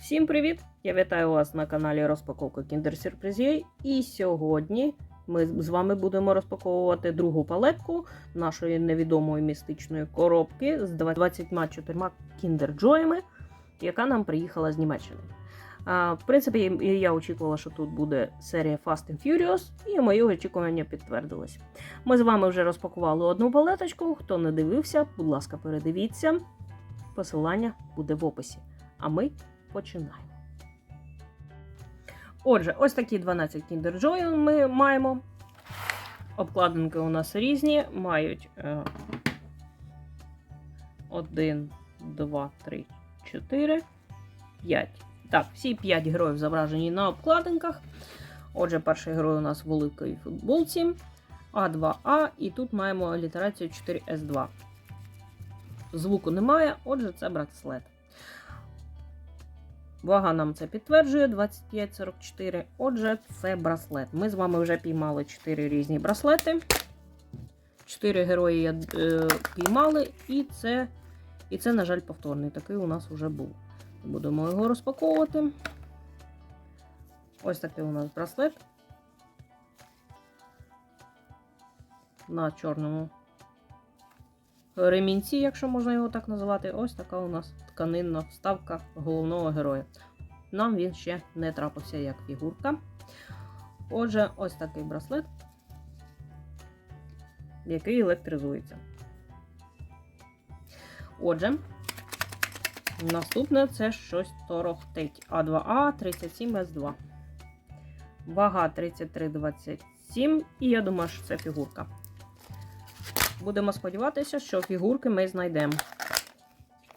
Всім привіт! Я вітаю вас на каналі Розпаковка Surprise. І сьогодні ми з вами будемо розпаковувати другу палетку нашої невідомої містичної коробки з 24 Kinder Joy'ами, яка нам приїхала з Німеччини. В принципі, я очікувала, що тут буде серія Fast and Furious, і мої очікування підтвердились. Ми з вами вже розпакували одну палеточку. Хто не дивився, будь ласка, передивіться. Посилання буде в описі. А ми починаємо. Отже, ось такі 12 Kinder Joy ми маємо. Обкладинки у нас різні, мають е, 1, 2, 3, 4, 5. Так, всі 5 героїв зображені на обкладинках. Отже, перший герой у нас в великій футболці А2А, і тут маємо літерацію 4С2. Звуку немає, отже, це браслет. Вага нам це підтверджує 25,44. Отже, це браслет. Ми з вами вже піймали 4 різні браслети. 4 герої я е, піймали, і це, і це, на жаль, повторний. Такий у нас вже був. Будемо його розпаковувати. Ось такий у нас браслет. На чорному ремінці, якщо можна його так називати. Ось така у нас тканинна вставка головного героя. Нам він ще не трапився як фігурка. Отже, ось такий браслет, який електризується. Отже, наступне це щось торохтить. А2А 37С2. Вага 33,27. І я думаю, що це фігурка. Будемо сподіватися, що фігурки ми знайдемо.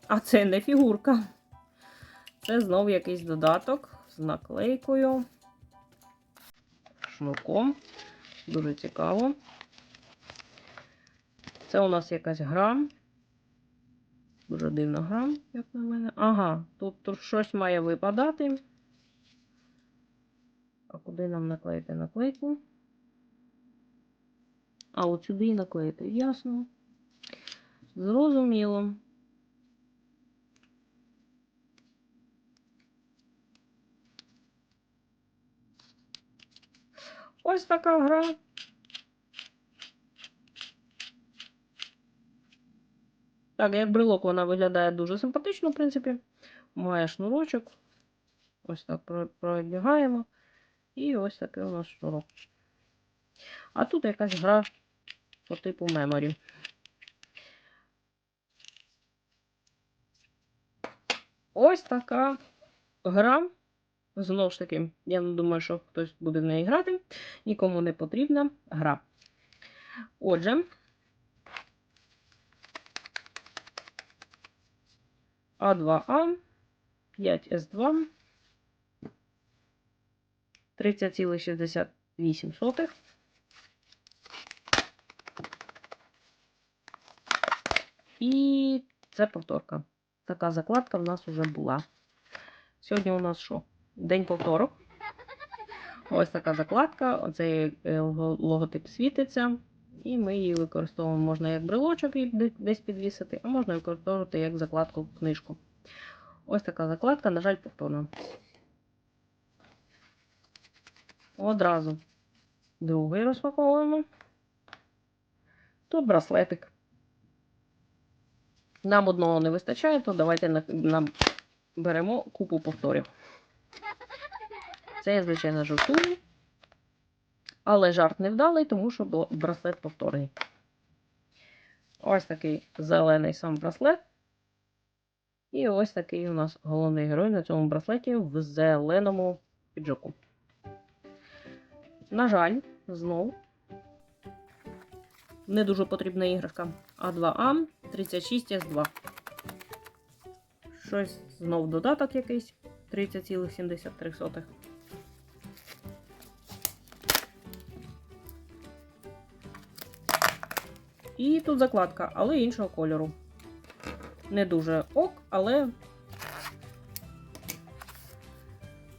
А це не фігурка. Це знов якийсь додаток з наклейкою, шнурком. Дуже цікаво. Це у нас якась гра. Дуже дивна гра, як на мене. Ага, тут, тут щось має випадати. А куди нам наклеїти наклейку? А от сюди і наклеїти. Ясно. Зрозуміло. Ось така гра. Так, як брелок вона виглядає дуже симпатично, в принципі. Має шнурочок. Ось так продягаємо. І ось такий у нас шнурок. А тут якась гра по типу меморі. Ось така гра. Знову ж таки, я не думаю, що хтось буде в неї грати. Нікому не потрібна гра. Отже, А2А, 5С2, 30,68. І це повторка. Така закладка в нас вже була. Сьогодні у нас що? День повторок. Ось така закладка, оцей логотип світиться, і ми її використовуємо можна як брелочок десь підвісити, а можна використовувати як закладку в книжку. Ось така закладка, на жаль, повторна. Одразу другий розпаковуємо. Тут браслетик. Нам одного не вистачає, то давайте наберемо купу повторів. Це я, звичайно, жартую. Але жарт невдалий, тому що браслет повторний. Ось такий зелений сам браслет. І ось такий у нас головний герой на цьому браслеті в зеленому піджаку. На жаль, знов не дуже потрібна іграшка. А2А 36С2. Щось знов додаток якийсь 30,73. І тут закладка, але іншого кольору. Не дуже ок, але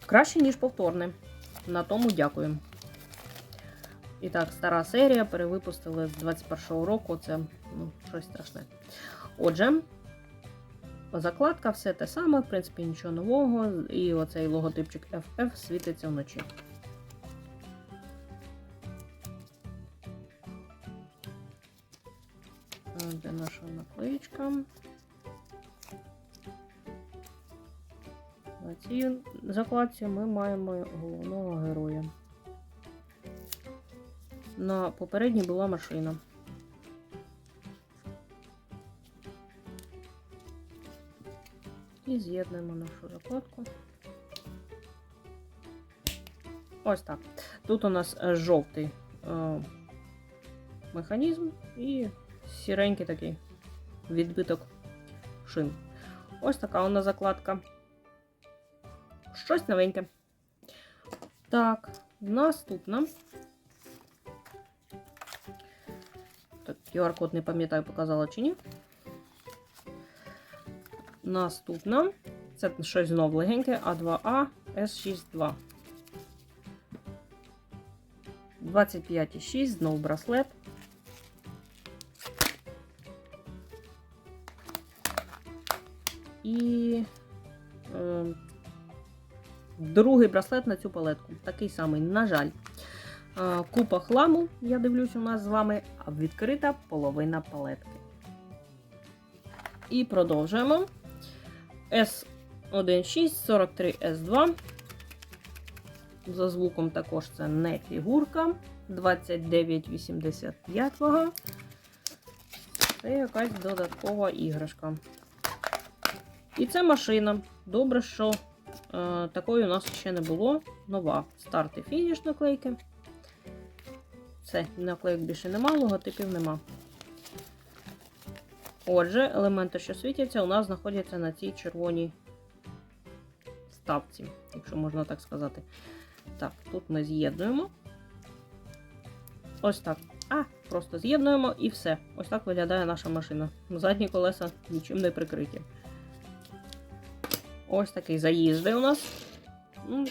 краще, ніж повторне. На тому дякую. І так, стара серія перевипустили з 21-го року. Це ну, щось страшне. Отже, закладка, все те саме, в принципі, нічого нового. І оцей логотипчик FF світиться вночі. Де наша наклеїчка? На цій закладці ми маємо головного героя. На попередній була машина. І з'єднуємо нашу закладку. Ось так. Тут у нас е, жовтий е, механізм і сіренький такий відбиток шин. Ось така вона закладка. Щось новеньке. Так, наступна. Так, QR-код не пам'ятаю, показала чи ні. Наступна. Це щось знов легеньке А2А S62. 25,6, знов браслет. І е, другий браслет на цю палетку. Такий самий, на жаль. Е, купа хламу, я дивлюсь, у нас з вами, відкрита половина палетки. І продовжуємо. S1643S2. За звуком також це не фігурка. 29,85 вага. Це якась додаткова іграшка. І це машина. Добре, що е, такої у нас ще не було. Нова. Старт і фініш наклейки. Все, наклейок більше нема, логотипів нема. Отже, елементи, що світяться, у нас знаходяться на цій червоній ставці, якщо можна так сказати. Так, тут ми з'єднуємо. Ось так. А, просто з'єднуємо і все. Ось так виглядає наша машина. Задні колеса нічим не прикриті. Ось такий заїзди у нас.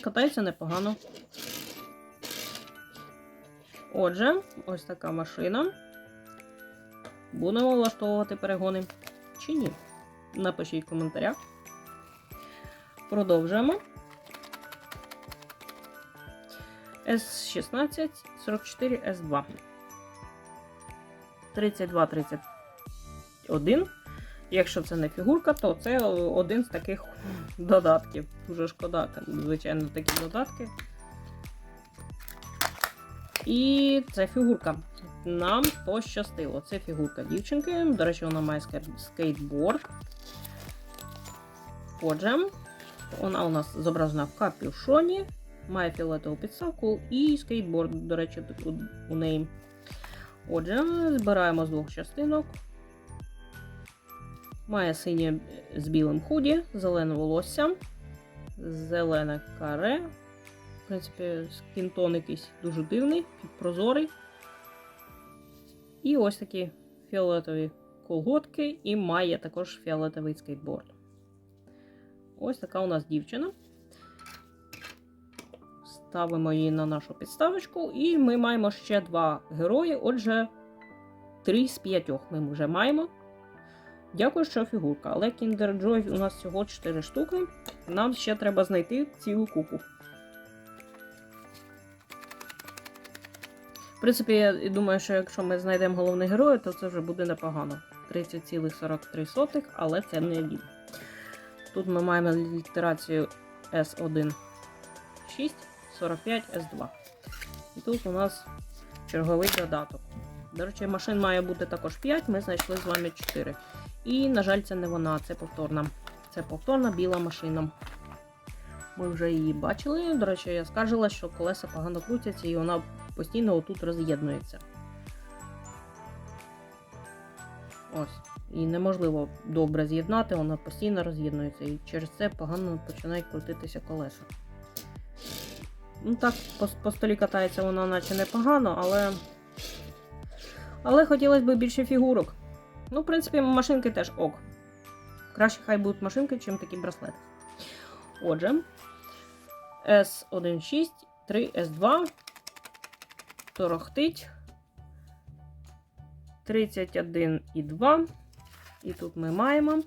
Катається непогано. Отже, ось така машина. Будемо влаштовувати перегони чи ні? Напишіть в коментарях. Продовжуємо. S16 44 S2. 32 31. Якщо це не фігурка, то це один з таких додатків. Дуже шкода, звичайно, такі додатки. І це фігурка. Нам пощастило. Це фігурка дівчинки. До речі, вона має скейтборд. Отже, вона у нас зображена в капюшоні, має фіолетову підставку і скейтборд, до речі, тут у, неї. Отже, збираємо з двох частинок. Має синє з білим худі, зелене волосся, зелене каре. Принципі, скінтон якийсь дуже дивний, прозорий. І ось такі фіолетові колготки, і має також фіолетовий скейтборд. Ось така у нас дівчина. Ставимо її на нашу підставочку, і ми маємо ще два герої. Отже, три з п'ятьох ми вже маємо. Дякую, що фігурка. Але Kinder Joy у нас всього 4 штуки. Нам ще треба знайти цілу купу. В принципі, я думаю, що якщо ми знайдемо головних героїв, то це вже буде непогано. 30,43, але це не він. Тут ми маємо літерацію S1 6, 45, S2. І тут у нас черговий додаток. До речі, машин має бути також 5, ми знайшли з вами 4. І, на жаль, це не вона, це повторна. Це повторна біла машина. Ми вже її бачили. До речі, я скаржила, що колеса погано крутяться і вона постійно отут роз'єднується. Ось. І неможливо добре з'єднати, вона постійно роз'єднується. І через це погано починають крутитися колеса. Ну так, по, по столі катається вона наче непогано, але. Але хотілося б більше фігурок. Ну, в принципі, машинки теж ок. Краще хай будуть машинки, чим такі браслети. Отже, С16, 3С2, торохтить 31,2. І тут ми маємо.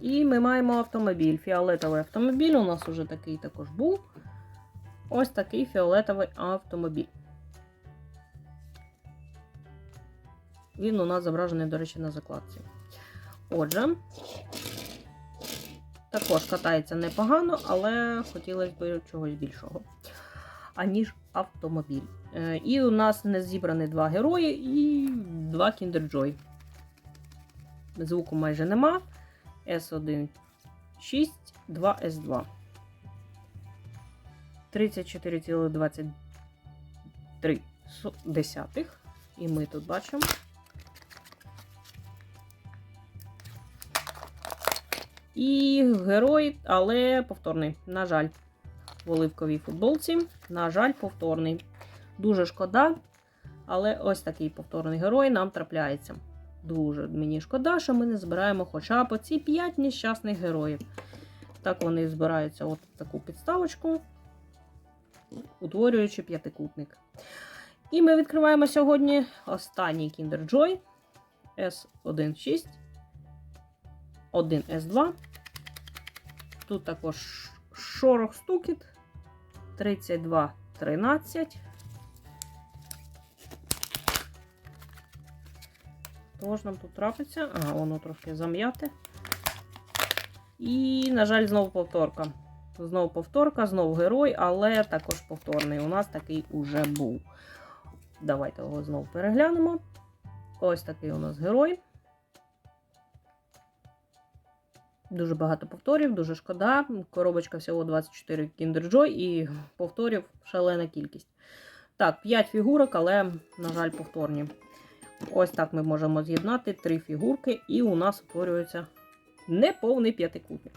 І ми маємо автомобіль. Фіолетовий автомобіль у нас вже такий також був. Ось такий фіолетовий автомобіль. Він у нас зображений, до речі, на закладці. Отже, також катається непогано, але хотілося б чогось більшого, аніж автомобіль. Е, І у нас не зібрані два герої і два Joy. Звуку майже нема. S1 6, 2 S2. 34,23 десятих. І ми тут бачимо. І герой, але повторний. На жаль, в оливковій футболці. На жаль, повторний. Дуже шкода. Але ось такий повторний герой нам трапляється. Дуже мені шкода, що ми не збираємо хоча б ці 5 нещасних героїв. Так вони збираються от таку підставочку, утворюючи п'ятикутник. І ми відкриваємо сьогодні останній Kinder Joy S16, 1S2. Тут також шорох стукіт 3213. Того ж нам тут трапиться. Ага, воно трошки зам'яте. І, на жаль, знову повторка. Знову повторка, знову герой, але також повторний. У нас такий уже був. Давайте його знову переглянемо. Ось такий у нас герой. Дуже багато повторів, дуже шкода. Коробочка всього 24 Kinder Joy і повторів шалена кількість. Так, 5 фігурок, але, на жаль, повторні. Ось так ми можемо з'єднати три фігурки, і у нас утворюється неповний п'ятикутник.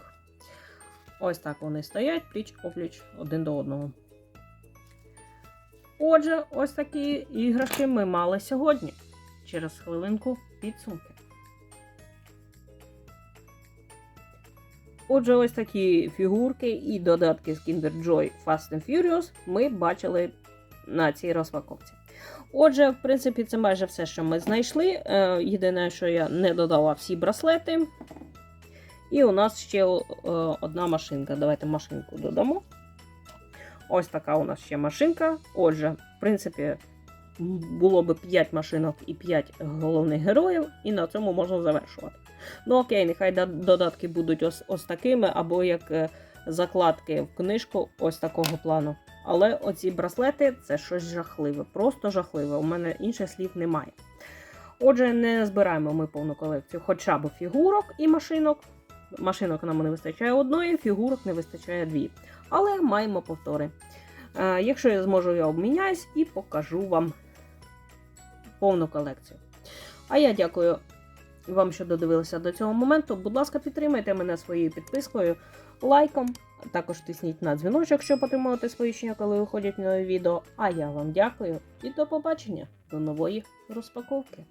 Ось так вони стоять пліч опліч один до одного. Отже, ось такі іграшки ми мали сьогодні. Через хвилинку підсумки. Отже, ось такі фігурки і додатки з Kinder Joy Fast and Furious ми бачили на цій розпаковці. Отже, в принципі, це майже все, що ми знайшли. Е, Єдине, що я не додала всі браслети. І у нас ще е, одна машинка. Давайте машинку додамо. Ось така у нас ще машинка. Отже, в принципі, було б 5 машинок і 5 головних героїв, і на цьому можна завершувати. Ну, окей, нехай додатки будуть ось, ось такими, або як е, закладки в книжку ось такого плану. Але оці браслети це щось жахливе, просто жахливе. У мене інших слів немає. Отже, не збираємо ми повну колекцію хоча б фігурок і машинок. Машинок нам не вистачає одної, фігурок не вистачає дві. Але маємо повтори. Е, якщо я зможу, я обміняюсь і покажу вам повну колекцію. А я дякую вам, що додивилися до цього моменту. Будь ласка, підтримайте мене своєю підпискою, лайком. Також тисніть на дзвіночок, щоб отримувати сповіщення, коли виходять нові відео. А я вам дякую і до побачення до нової розпаковки.